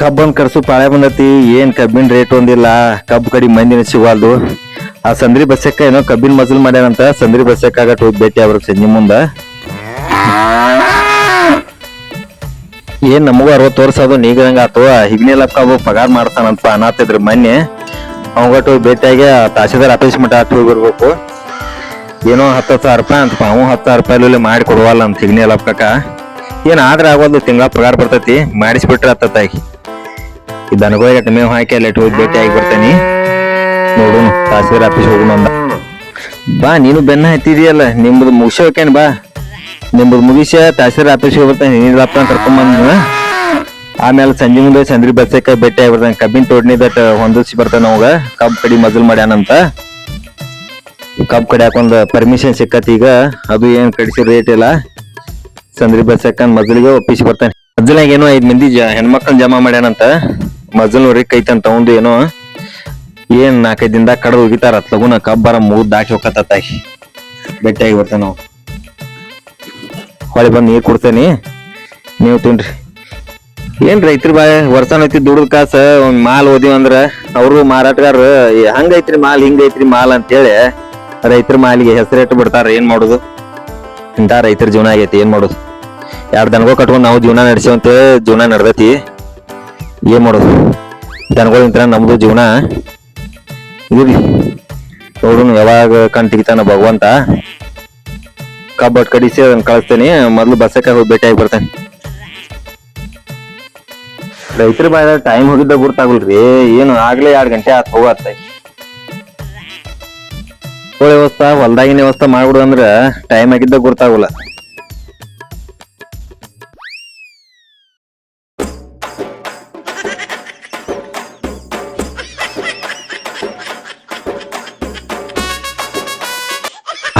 Cubbon ಕರ್ಸು ಪಾಳೆ ಬಂದತಿ, ಏನ್ ಕಬ್ಬಿನ rate ಒಂದಿಲ್ಲ, ಕಬ್ಬು ಕಡಿ ಮಂದಿನ ಸಿಗಲ್ದು ಆ ಸಂದ್ರಿ ಬಸ್ಸಕ್ಕ ಏನೋ ಕಬ್ಬಿನ ಮಜಲ್ ಮಾಡ್ಯಾನಂತ ಸಂದ್ರಿ ಬಸ್ಸಕ್ಕಾಗಟ್ ಹೋಗಿ ಭೇಟಿ ಅವ್ರ ಸಂಜೆ ಮುಂದ. ಏನ್ ನಮಗೂ ಅರವತ್ತು ವರ್ಷ ಅದು ನೀಗಂಗ ಆತು ಹಿಗ್ನೆಲ್ಲ ಲಪ್ಪ ಪಗಾರ ಮಾಡ್ತಾನಂತ ಅನಾತಿದ್ರು ಮನ್ನೆ. ಅವಂಗಟ್ಟು ಹೋಗಿ ಭೇಟಿಯಾಗಿ ತಹಸೀಲ್ದಾರ್ ಆಫೀಸ್ ಮಟ್ಟ ಹತ್ತು ಹೋಗಿ ಬರ್ಬೇಕು. ಏನೋ ಹತ್ತು ಹತ್ತು ಸಾವಿರ ರೂಪಾಯಿ ಅಂತ ಅವು ಹತ್ತು ಸಾವಿರ ರೂಪಾಯಿ ಮಾಡಿ ಕೊಡುವಲ್ಲ ಅಂತ ಹಿಗ್ನಿ ಲಪ್ಕಕ್ಕ. ಏನ್ ಆದ್ರೆ ಆಗೋದು ತಿಂಗಳ ಪಗಾರ ಬರ್ತೈತಿ, ಮಾಡಿಸ್ಬಿಟ್ರೆ ಹತ್ತತ್ತಾಗಿ ಈ ದನಗಳಿಗೆ ಮೇವು ಹಾಕಿ ಅಲ್ಲಿ ಹೋಗಿ ಭೇಟಿ ಆಗಿ ಬರ್ತೇನೆ. ತಹಸೀಲ್ದಾರ್ ಆಫೀಸ್ ಹೋಗೋಣ ಅಂದ. ಬಾ, ನೀನು ಬೆನ್ನ ಹತ್ತಿದೀಯಲ್ಲ, ನಿಮ್ದು ಮುಗಿಸೋಕೇನ್ ಬಾ. ನಿಮ್ದು ಮುಗಿಸ ತಹಸೀಲ್ದಾರ್ ಆಫೀಸ್ಗೆ ಬರ್ತೇನೆ ನೀನು ಅಪ್ಪ ಕರ್ಕೊಂಬಂದ ಆಮೇಲೆ ಸಂಜೆ ಮುಂದೆ ಚಂದ್ರಿ ಬಸ್ಸಕ್ಕೆ ಭೇಟಿ ಆಗಿ ಬರ್ತಾನೆ, ಕಬ್ಬಿನ ತೋಡ್ನಿದಟ್ ಹೊಂದಿಸಿ ಬರ್ತಾನೆ ಅವಾಗ ಕಬ್ಬು ಕಡಿ ಮಜಲ್ ಮಾಡ್ಯಾನಂತ. ಕಬ್ಬು ಕಡಿಯಾಕ ಒಂದು ಪರ್ಮಿಷನ್ ಸಿಕ್ಕತ್ ಈಗ, ಅದು ಏನು ಕಡಿಸಿ ರೇಟ್ ಇಲ್ಲ. ಸಂದ್ರಿ ಬಸ್ಸಕ್ಕ ಮಜಲಿಗೆ ಒಪ್ಪಿಸಿ ಬರ್ತಾನೆ. ಮಜ್ಲಾಗ ಏನೋ ಐದ್ ಮಂದಿ ಜ ಹೆಣ್ಮಕ್ಳನ್ನ ಜಮಾ ಮಾಡ್ಯಾನಂತ. ಮಜಲ್ ರಿಕ್ ಐತಂತ ಅವಂದು ಏನೋ ಏನ್ ನಾಲ್ಕೈದ್ ದಿನದಾಗ ಕಡ್ದು ಹೋಗಿತಾರ ಲಗುನ ಕಬ್ಬರ ಮುಗ್ದು ದಾಕಿ ಹೋಗತ್ತಾಗಿ ಭೇಟಿಯಾಗಿ ಬರ್ತಾನ ನಾವು ಹೊಳೆ ಬಂದು ನೀರ್ ಕೊಡ್ತೇನಿ. ನೀವು ತಿನ್ರಿ. ಏನ್ ರೈತರ ಬಾ ವರ್ಷನ ಐತಿ ದುಡ್ದ ಕಾಸ ಒಂದ್ ಮಾಲ್ ಓದಿವ ಅಂದ್ರ ಅವರು ಮಾರಾಟಗಾರ ಹಂಗೈತ್ರಿ ಮಾಲ್ ಹಿಂಗೈತ್ರಿ ಮಾಲ್ ಅಂತೇಳಿ ರೈತರ ಮಾಲಿಗೆ ಹೆಸರಿಟ್ಟು ಬಿಡ್ತಾರ, ಏನ್ ಮಾಡುದು? ಇಂತ ರೈತರ ಜೀವನ ಆಗೈತಿ, ಏನ್ ಮಾಡುದು? ಎರಡ್ ದನಗಳು ಕಟ್ಕೊಂಡು ನಾವು ಜೀವನ ನಡೆಸೇವಂತೆ ಜೀವನ ನಡ್ದೈತಿ. ಏನ್ ಮಾಡೋದು? ದನಗಳಿಂತ ನಮ್ದು ಜೀವನ. ಇದ್ರಿ ನೋಡೋಣ ಯಾವಾಗ ಕಣ್ ಭಗವಂತ. ಕಬ್ಬಟ್ ಕಡಿಸಿ ಅದನ್ನ ಕಳಿಸ್ತೇನೆ. ಮೊದಲು ಬಸ್ಸಕ್ಕೆ ಹೋಗಿ ಭೇಟಿಯಾಗಿ ಬರ್ತೇನೆ. ರೈತರ ಬಾಯ ಟೈಮ್ ಹೋಗಿದ್ದ ಗುರ್ತಾಗಲ್ರಿ. ಏನು ಆಗ್ಲೇ ಎರಡು ಗಂಟೆ ಆತ್ ಹೋಗತ್ತ ವ್ಯವಸ್ಥಾ, ಹೊಲ್ದಾಗಿನ ವ್ಯವಸ್ಥೆ ಮಾಡ್ಬಿಡು ಟೈಮ್ ಆಗಿದ್ದ ಗುರ್ತಾಗಲ್ಲ.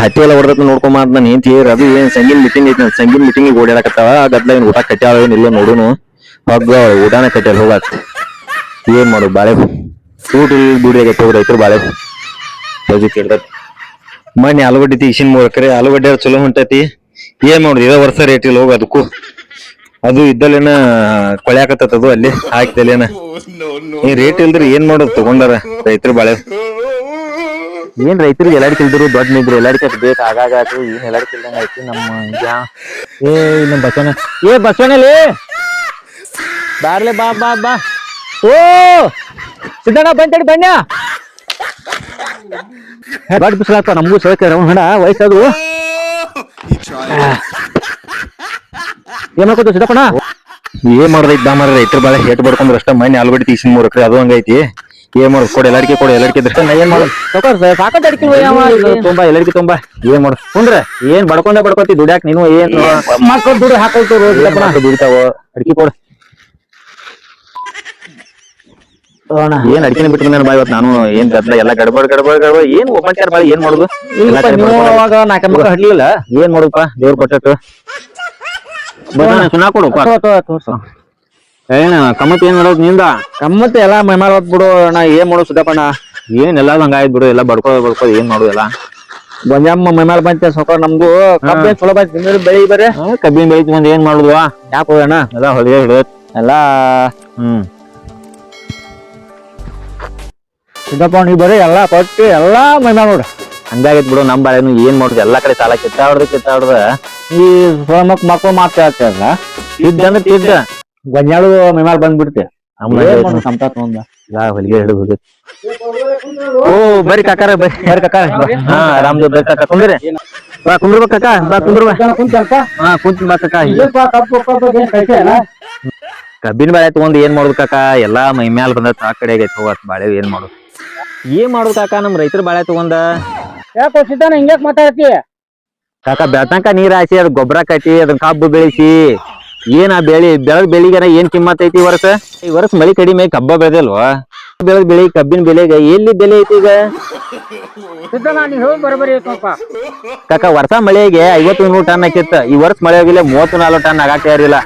ಹಟ್ಟಿ ಎಲ್ಲ ಹೊಡೆದ ನೋಡ್ಕೊಂಬ ಅಂತ ನಾನು ಹೆಂಡತಿ ಅದು ಏನ್ ಸಂಗೀನ್ ಮೀಟಿಂಗ್ ಐತಿ ಸಂಗೀನ್ ಮೀಟಿಂಗ್ ಓಡಾಡಕತ್ತಾವ ಗದ್ಲ ಏನ್ ಊಟ ಕಟ್ಟ್ಯಾವ ಏನ್ ಇಲ್ಲ ನೋಡುನು. ಹಗ್ಗ ಊಟಾನ ಕಟ್ಟ್ಯಾರ ಹೋಗಾಕ ಏನ್ ಮಾಡು ಬಾಳೆ ಫ್ರೂಟ್ ದುಡಿ ಆಗೈತೆ ರೈತರು ಬಾಳೆ ಬಜಿ ಕೇಳ್ದ ಮಣ್ಣೆ ಆಲೂಗಡ್ಡಿ ಇಸಿನ್ ಮೂರ್ ಎಕರೆ, ಆಲೂಗಡ್ಡೆ ಚಲೋ ಹೊಂಟೈತಿ? ಏನ್ ಮಾಡುದು ಇದೇ ವರ್ಷ ರೇಟ್ ಇಲ್ಲ ಹೋಗ ಅದಕ್ಕೂ ಅದು ಇದ್ದಲ್ಲೇನ ಕೊಳ್ಯಾಕತ್ತದು ಅಲ್ಲಿ, ಹಾಕಿದಲ್ಲೇನ. ಈ ರೇಟ್ ಇಲ್ದ್ರಿ ಏನ್ ಮಾಡೋದು ತಗೊಂಡಾರ ರೈತರು ಬಾಳೆ ಏನ್ ರೈತರಿಗೆ ಎಲ್ಲಾಡಿ ತಿಳ್ದ್ರು ದೊಡ್ಡ ನಿದ್ರು ಎಲ್ಲಾಡಿ ಬೇಕು ಆಗಾಗ ಆತು, ಏನ್ ಎಲ್ಲಾಡಿ ತಿಳ್ದಂಗ ಐತಿ ನಮ್ಮ ಯಾ ಏ ನಮ್ಮ ಬಸವನ ಏ ಬಸವನಲ್ಲಿ ಬಾರ್ಲೆ, ಬಾ ಬಾ ಬಾ. ಓ, ಸಿದ್ದಣ್ಣ ಬಂತಡಿ ಬಣ್ಣ ದೊಡ್ಡ ಬಿಸಿಲಾಗ್ತ ನಮಗೂ ಸೇಕ ಹಣ ವಯಸ್ಸದು ಏನ್ ಮಾಡ್ಕೋತ ಸಿದ್ದಪ್ಪಣ್ಣ? ಏನ್ ಮಾಡೋದೈತಿ ಬಾ ಮಾರ ರೈತರ ಬಾಳೆ ಹೇಟ್ ಬಡ್ಕೊಂಡ್ರೆ ಅಷ್ಟ ಮನೆ ಆಲ್ಗಡಿ ತೀಸಿನ ಮೂರು ಅದು ಹಂಗೈತಿ. ಏನ್ ಮಾಡೋದು? ಕೊಡಿ ಎಲ್ಲಾಡಿಕೆ ಕೊಡಿ ನಾ ಏನ್ ಮಾಡು ಸಾಕಂತ ಅಡಿಕೆ ತುಂಬಾ ಎಲ್ಲರಿಗೂ ತುಂಬಾ. ಏನ್ ಮಾಡು ಕುಂದ್ರೆ ಏನ್ ಬಡ್ಕೊಂಡೆ ಬಡ್ಕೊತಿ ದುಡ್ಯಾಕ್ ನೀನು ಏನ್ ಮಾಡ್ಕೊಂಡು ದುಡ್ಡು ಹಾಕೊಳ್ತಾವ ದುಡಿತಾವ? ಅಡಿಕೆ ಕೊಡು. ಏನ್ ಅಡಿಕೆ ಬಿಟ್ಟು ನಾನು ಬಾಯ್ ಇವತ್ತು? ನಾನು ಏನ್ ಗದ್ಲ ಎಲ್ಲ ಗಡ್ಬಡ್ ಗಡಬಡ್ ಗಡಬ ಏನ್ ಒಬ್ಬಂಚಾರ ಬಾಳಿ ಏನ್ ಮಾಡುದು? ಬಡ್ಕೊಂಡ್. ನಾಲ್ಕು ಮಕ್ಕಳು ಹಡ್ಲಿಲ್ಲ ಏನ್ ಮಾಡುದಪ್ಪ? ದೇವ್ರ ಕೊಟ್ಟಟ್ಟು. ಸುನಾ ಕೊಡು ಏನ ಕಮ್ಮತ್ ಏನ್ ಮಾಡೋದ್ನಿಂದ? ಕಮ್ಮತ್ ಎಲ್ಲ ಮೈಮಾಲ್ ಹೊತ್ ಬಿಡು ಅಣ್ಣ ಏನ್ ಮಾಡೋ ಸುದ್ದಪ್ಪಣ್ಣ ಏನ್ ಎಲ್ಲ ಹಂಗ ಆಯ್ತು ಬಿಡು ಎಲ್ಲ ಬಡ್ಕೋ ಬಡ್ಕೋ ಏನ್ ಮಾಡೋದು ಎಲ್ಲ? ಮೈ ಮಾಡ್ ಬಂತ ಸೊಕ ನಮ್ದು ಕಬ್ಬೆ ಚಲೋ ಬಂತ ಬೆಳಿ ಬರೇ ಕಬ್ಬಿನ ಬೆಳಿ ಬಂದ್ ಏನ್ ಮಾಡುದು? ಯಾಕೆ ಹೋಗೋಣ ಎಲ್ಲಾ ಹೊಲಿಗೆ ಹಿಡಿದ್ ಎಲ್ಲ. ಹ್ಮ್. ಸುದ್ದಪ್ಪ ನೀವ್ ಬರೀ ಎಲ್ಲಾ ಪಟ್ಟಿ ಎಲ್ಲಾ ಮೈಮಾಲ್ ನೋಡು ಹಂಗಾಗೈತ್ ಬಿಡು ನಮ್ ಬಾಳೆನು ಏನ್ ಮಾಡುದು? ಎಲ್ಲಾ ಕಡೆ ಸಾಲ ಕಿತ್ತಾಡ್ದ ಕಿತ್ತಾಡ್ದ. ಈ ಮಕ್ ಮಕ್ಕಳು ಮಾತಾಡ್ತಾರಲ್ಲ ತಿದ್ದ ಅಂದ್ರೆ ತಿದ್ದ. ಗೊಂಜಾಳು ಮೇಮಾಲ್ ಬಂದ್ಬಿಡ್ತೆ. ಸಂತ ತಗೊಂಡ ಯಾ ಹೊಲಿಗೆ ಹಿಡಿದು ಹೋಗಿ ಓ ಬರ್ರಿ ಕಾಕಾರ ಬರ್ರಿ ಹಾ ರಾಮ್ದೇವ್ ಬರ್ರಿ ಕಾಕ. ಕುಂದ್ರಿ. ಬಾ ಕುಂದ್ರ ಕಾಕ. ಬಾ ಕುಂದ್ರ ಬಾ. ಹಾ ಕುಂತ ಬಾ ಕಾಕ. ಕಬ್ಬಿನ ಬಾಳೆ ತಗೊಂಡ್ ಏನ್ ಮಾಡುದು ಕಾಕ? ಎಲ್ಲಾ ಮೈ ಮ್ಯಾಲ ಬಂದ ಆ ಕಡೆ ಆಗೈತಿ. ಹೋಗ್ತ ಬಾಳೆ ಏನ್ ಮಾಡುದು? ಏನ್ ಮಾಡುದು ಕಾಕ ನಮ್ ರೈತರ ಬಾಳೆ ತಗೊಂಡ? ಯಾಕೋ ಸಿದ್ಧಾನ ಹಿಂಗ್ಯಾಕ್ ಮಾತಾಡ್ತಿ? ಕಾಕ ಬೆಳ್ತಂಕ ನೀರ್ ಹಾಸಿ ಅದ್ ಗೊಬ್ಬರ ಕಟ್ಟಿ ಅದನ್ ಕಬ್ಬು ಬೆಳೆಸಿ. ಏನ್ ಬೆಳಿ ಬೆಳೆದ ಬೆಳಿಗೆ ಏನ್ ಕಿಮ್ಮತ್ ಐತಿ ಈ ವರ್ಷ? ಈ ವರ್ಷ ಮಳಿ ಕಡಿಮೆ ಕಬ್ಬ ಬೆಳೆದಲ್ವಾ? ಬೆಳೆದ ಬೆಳಿ ಕಬ್ಬಿನ ಬೆಲೆಗೆ ಎಲ್ಲಿ ಬೆಲೆ ಐತಿ ಈಗ? ಕಾಕ ವರ್ಷ ಮಳೆಗೆ ಐವತ್ತು ನೂರು ಟನ್ ಹಾಕಿತ್ತ ಈ ವರ್ಷ ಮಳೆ ಆಗಿಲ್ಲ ಮೂವತ್ತು ನಾಲ್ಕು ಟನ್ ಆಗಾಕ ಇರಲಿಲ್ಲ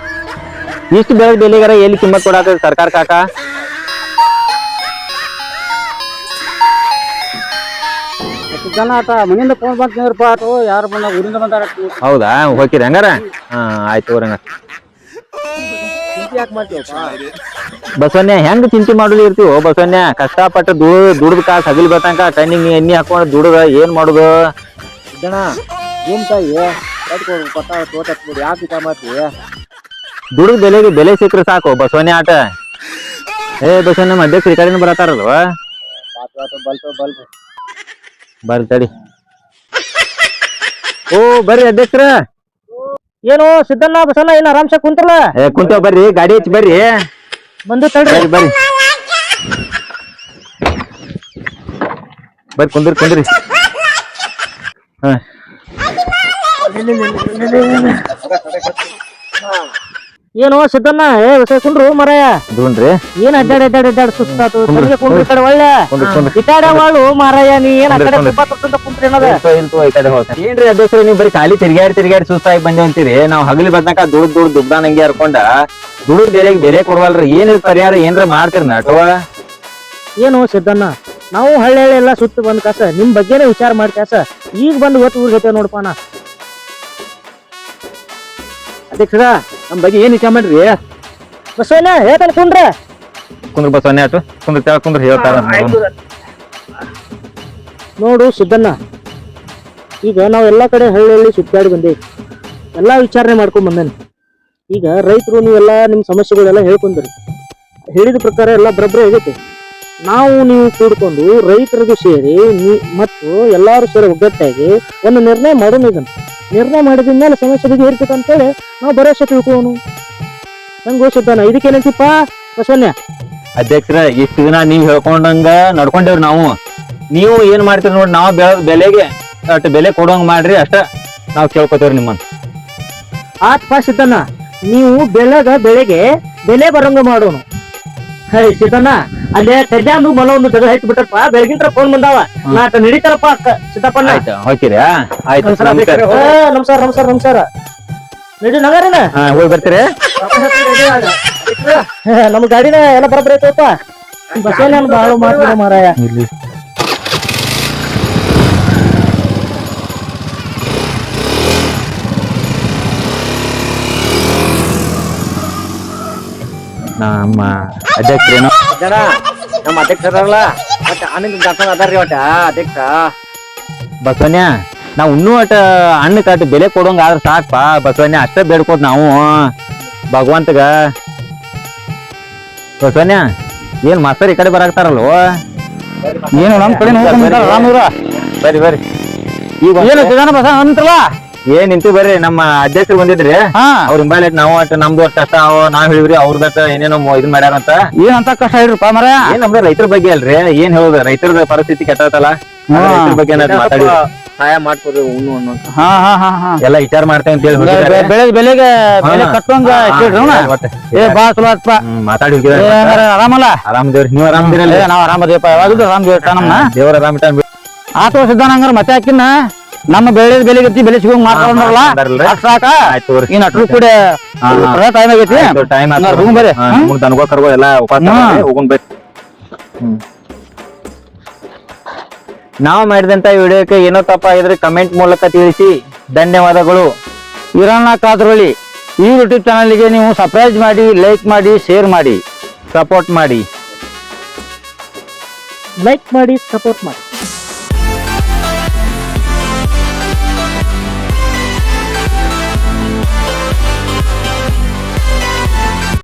ಇಷ್ಟು ಬೆಳೆದ ಬೆಲೆಗಾರ ಎಲ್ಲಿ ಕಿಮ್ಮತ್ ಕೊಡಾಕ ಸರ್ಕಾರ ಕಾಕ? ಸಿದ್ಧಾನ ಆತ ಮನಿಂದ ಫೋನ್ ಬಂತ ನಿಂದ್ರಪ್ಪ ಆಟೋ ಯಾರು ಬಂದ ಊರಿಂದ ಬಂದಾರ. ಹೌದಾ? ಹೋಗಿರಿ ಹಂಗಾರ? ಹಾ ಆಯ್ತು ತಗೋರಿ ಹಂಗಾರ ಯಾಕೆ ಮಾಡ್ತೀವಪ್ಪ ಬಸವನ್ಯ ಹೆಂಗ್ ಚಿಂತೆ ಮಾಡುದು ಇರ್ತೀವೋ ಬಸವಣ್ಣ? ಕಷ್ಟಪಟ್ಟು ದುಡ್ ದುಡ್ದು ಕಾಸು ಹಗಲ್ ಬರ್ತಂಕ ಟೈನಿಂಗ್ ಎಣ್ಣೆ ಹಾಕೊಂಡು ದುಡ್ದ ಏನ್ ಮಾಡುದು? ತಾಯಿ? ಕಟ್ಕೊಡು ಪಟ್ಟ ತೋಟ ಯಾಕೆ ಮಾಡ್ತೀವಿ ದುಡ್ದ ಬೆಲೆಗೆ ಬೆಲೆ ಸಿಕ್ಕರೆ ಸಾಕು ಬಸವಣ್ಣ ಆಟ. ಏ ಬಸವಣ್ಣ ನಮ್ಮ ಅಧ್ಯಕ್ಷರು ಈ ಕಡೆಯಿಂದ ಬರತಾರಲ್ವ ಬಲ್ತು ಬಲ್ತು ಬರ್ರಿ ತಡಿ. ಓ ಬರ್ರಿ ಅಧ್ಯಕ್ಷರ. ಏನು ಸಿದ್ದಣ್ಣ ಬಸಲ್ಲ ಏನು ಆರಾಮ್ಸೆ ಕುಂತಲ್ಲ ಏ ಕುಂತೇವ್ ಬರ್ರಿ ಗಾಡಿ ಹಚ್ಚಿ ಬರ್ರಿ. ಬಂದು ತಡ್ರಿ. ಬರ್ರಿ ಬರ್ರಿ. ಬರ್ರಿ ಕುಂದ್ರಿ ಕುಂದ್ರಿ. ಹಾ. ಏನು ಸಿದ್ದಣ್ಣ ಏ ಕುಂಡ್ರು ಮರಯ. ಏನ್ ಅಡ್ಡಾಡ ಅಡ್ಡಾಡ ಅಡ್ಡಾಡ ಸುಸ್ತಾತು ತಲೆಗೆ ಕುಂಡ್ರು ಕಡೆ ಒಳ್ಳೆ. ಇಟಾಡ ಮಾರಾಯ ನೀ ಏನ್ ಕುಂತ್ರಿ ಅನ್ನೋದ ಏನ್ರಿ ಅಧ್ಯಕ್ಷರು ನೀವು ಬರೀ ಖಾಲಿ ತಿರ್ಗಾಡಿ ತಿರ್ಗಾಡಿ ಸುಸ್ತಾಗಿ ಬಂದೇವ್ ಅಂತೀರಿ. ನಾವ್ ಹಗಲಿ ಬದ್ನಾಕ ದುಡ್ಡು ದುಡ್ಡು ದುಡ್ಡ ನಂಗೆ ಹರ್ಕೊಂಡ ದುಡ್ಡು ಬೇರೆ ಬೇರೆ ಕೊಡವಲ್ರಿ. ಏನ್ ಪರಿಹಾರ ಏನ್ರ ಮಾಡ್ತೀರಿ ನಟವ ಏನು ಸಿದ್ದಣ್ಣ ನಾವು ಹಳ್ಳಿ ಹಳ್ಳಿ ಎಲ್ಲ ಸುತ್ತ ಬಂದ್ ಕಾಸ ನಿಮ್ ಬಗ್ಗೆನೇ ವಿಚಾರ ಮಾಡಿ ಕಾಸ. ಈಗ ಬಂದು ಇವತ್ತು ಊರ್ ಜೊತೆ ನೋಡಪ್ಪ ನಾ ಅಧ್ಯಕ್ಷರ ನಮ್ ಬಗ್ಗೆ ಏನ್ ವಿಚಾರ ಮಾಡ್ರಿ ಬಸವಣ್ಣ ಹೇಳ್ತಾನೆ ಕುಂಡ್ರ ಕುಂದ್ರ ಬಸವಣ್ಣ ಆಟು ಕುಂದ್ರ ತೆಳ ಕುಂದ್ರ ಹೇಳ್ತಾರ ನೋಡು ಸಿದ್ದಣ್ಣ ಈಗ ನಾವು ಎಲ್ಲಾ ಕಡೆ ಹಳ್ಳಿ ಹಳ್ಳಿ ಸುತ್ತಾಡಿ ಬಂದೇವಿ. ಎಲ್ಲಾ ವಿಚಾರಣೆ ಮಾಡ್ಕೊಂಡು ಬಂದೇನೆ. ಈಗ ರೈತರು ನೀವೆಲ್ಲ ನಿಮ್ಮ ಸಮಸ್ಯೆಗಳೆಲ್ಲ ಹೇಳ್ಕೊಂಡ್ರಿ. ಹೇಳಿದ ಪ್ರಕಾರ ಎಲ್ಲ ಬರಬ್ರೆ ಆಗೈತೆ. ನಾವು ನೀವು ಕೂಡ್ಕೊಂಡು ರೈತರಿಗೂ ಸೇರಿ ನೀ ಮತ್ತು ಎಲ್ಲಾರು ಸೇರಿ ಒಗ್ಗಟ್ಟಾಗಿ ಒಂದು ನಿರ್ಣಯ ಮಾಡೋಣ ಇದನ್ನು. ನಿರ್ಣಯ ಮಾಡಿದ ಮೇಲೆ ಸಮಸ್ಯೆ ಬಗ್ಗೆ ಇರ್ತೈತೆ ಅಂತೇಳಿ ನಾವು ಭರವಸೆ ತಿಳ್ಕೋನು ನಂಗೆ ಇದಕ್ಕೆ ಏನೈತಿಪಾ ಬಸವಣ್ಣ ಅಧ್ಯಕ್ಷರ ಇಷ್ಟು ದಿನ ನೀವು ಹೇಳ್ಕೊಂಡಂಗ ನಡ್ಕೊಂಡೇವ್ರಿ ನಾವು. ನೀವು ಏನ್ ಮಾಡ್ತೀರಿ ನೋಡಿ ನಾವು ಬೆಳೆ ಬೆಲೆಗೆ ಅಷ್ಟು ಬೆಲೆ ಕೊಡೋಂಗ್ ಮಾಡ್ರಿ ಅಷ್ಟ ನಾವ್ ಕೇಳ್ಕೊತೇವ್ರಿ ನಿಮ್ಮನ್ನ. ಪಾಸ್ ಸಿದ್ದಣ್ಣ ನೀವು ಬೆಳೆದ ಬೆಳೆಗೆ ಬೆಲೆ ಬರೋಂಗ ಮಾಡೋಣ ಹೇ ಸಿದ್ದಣ್ಣ ಅಲ್ಲೇ ಕಡ್ಯಾನು ಮನ ಒಂದು ತೆಗೆದು ಹಚ್ಚಿ ಬಿಟ್ಟಪ್ಪ ಬೆಳಗಿಂತ್ರ ಫೋನ್ ಬಂದಾವ ನಾಟ ನಡೀತಾರಪ್ಪ ಅಕ್ಕ ಸಿದ್ದಪ್ಪಣ್ಣ ಆಯ್ತು ಹೋಗ್ತೀರಾ? ಆಯ್ತು ನಮಸ್ಕಾರ ನಮಸ್ಕಾರ. ನಮಸ್ಕಾರ ನಮಸ್ಕಾರ ನಡಿ ನಗರನ. ಹೋಗಿ ಬರ್ತೀರಿ? ನಮ್ಮ ಗಾಡಿನ ಎಲ್ಲ ಬರಬ್ರ ಬಸ್ ಬಾಳು ಮಾಡ್ತಾರೆ ಮಾರಾಯ. ನಮ್ಮ ಅಧ್ಯಕ್ಷರೇನು? ಜನ ನಮ್ಮ ಅಧ್ಯಕ್ಷರಲ್ಲ ಮತ್ತೆ ಆನಂದ ದಾಸನ ಅದಾರ್ರಿ ಒಟ್ಟ ಅಧ್ಯಕ್ಷ. ಬಸವನ್ಯ ನಾವು ಇನ್ನೂ ಅಟ ಹಣ್ಣು ಕಟ್ ಬೆಲೆ ಕೊಡೋಂಗ ಆದ್ರ ಸಾಕಪ್ಪ ಬಸವಣ್ಯ ಅಷ್ಟೇ ಬೇಡ್ಕೊಟ್ ನಾವು. ಭಗವಂತಗ. ಬಸವನ್ಯ ಏನ್ ಮಾಸ್ತರ್ ಈ ಕಡೆ ಬರಾಕ್ತಾರಲ್ವ ಏನು ನಮ್ ಕಡೆ ಬರ್ರಿ ಬರಿ ಈಗ ಏನು ಬಸ ಅಂತಲ್ಲ ಏನ್ ನಿಂತು ಬರ್ರಿ ನಮ್ಮ ಅಧ್ಯಕ್ಷರು ಬಂದಿದ್ರಿ. ಹಾ. ಅವ್ರ ಹಿಂಬಾಲಕ್ ನಾವು ಅಟ್ ನಮ್ದು ಕಷ್ಟ ಅಷ್ಟ ಅವ ನಾವ್ ಹೇಳಿವ್ರಿ ಬತ್ತ ಏನೇನೋ ಮೊ- ಇದನ್ ಮಾಡ್ಯಾರಂತ ಏನಂತ ಕಷ್ಟ ಹೇಳ್ರಪ್ಪ ಮರ ಏನ್ ನಮ್ದು ರೈತರ ಬಗ್ಗೆ ಅಲ್ರಿ ಏನ್ ಹೇಳುದ? ರೈತರ ಪರಿಸ್ಥಿತಿ ಕೆಟ್ಟತಲ್ಲ ಹಾ. ರೈತರ ಬಗ್ಗೆ ಮಾತಾಡಿ. ಸಹಾಯ ಮಾಡ್ಕೊಡ್ರಿ ಉಣ್ಣು ಅನ್ನೋ ಹಾ ಹಾ ಹಾ ಹಾ. ಎಲ್ಲ ವಿಚಾರ ಮಾಡ್ತೇವೆ ಅಂತ ಹೇಳಿ ಹೋಗಿದ್ದಾರೆ. ಬೆಳೆ ಬೆಲೆಗೆ ಬೆಲೆ ಹಾ. ಕಟ್ಟುವಂಗ. ಏ ಬಾ ಚಲೋ ಆತ್ಪ ಹ್ಮ್, ಮಾತಾಡಿ ಏ, ಹೋಗಿದ್ದಾರೆ ಹಂಗಾರ ಆರಾಮಲ್ಲ? ಆರಾಮದೇವ್ರಿ ನೀವು ಆರಾಮದಿರಲ್ಲ ಏ ನಾವ್ ಆರಾಮದೇವಪ್ಪ ಯಾವಾಗಲೂ ಆರಾಮ್ ನಮ್ಮನ್ನ ದೇವರ ಆರಾಮ ಇಟ್ಟಾನ ಆತು ಸಿದ್ಧಾನ ಹಂಗಾರ ಮತ್ತೆ ಹಾಕಿನ ನಮ್ಮ ಬೆಳೆ ಬೆಲೆ ಗತಿ ಬೆಲೆ ಸಿಗೋಂಗ್ ಮಾತಾಡೋಣಲ್ಲ ಸಾಕ. ಇನ್ ಕೂಡ. ಟೈಮ್ ಆಗೈತಿ. ಟೈಮ್. ದನಗೋ ಕರ್ಗೋ ಎಲ್ಲ ಉಪವಾಸ ನಾವು ಮಾಡಿದಂತ ವಿಡಿಯೋಕ್ಕೆ ಏನೋ ತಪ್ಪ ಆಗಿದ್ರೆ ಕಮೆಂಟ್ ಮೂಲಕ ತಿಳಿಸಿ. ಧನ್ಯವಾದಗಳು. ಇರಣ್ಣ ಕಾದ್ರೊಳಿ. ಈ ಯೂಟ್ಯೂಬ್ ಚಾನಲ್ಗೆ ನೀವು ಸಬ್ಸ್ಕ್ರೈಬ್ ಮಾಡಿ ಲೈಕ್ ಮಾಡಿ ಶೇರ್ ಮಾಡಿ. ಸಪೋರ್ಟ್ ಮಾಡಿ. ಲೈಕ್ ಮಾಡಿ ಸಪೋರ್ಟ್ ಮಾಡಿ.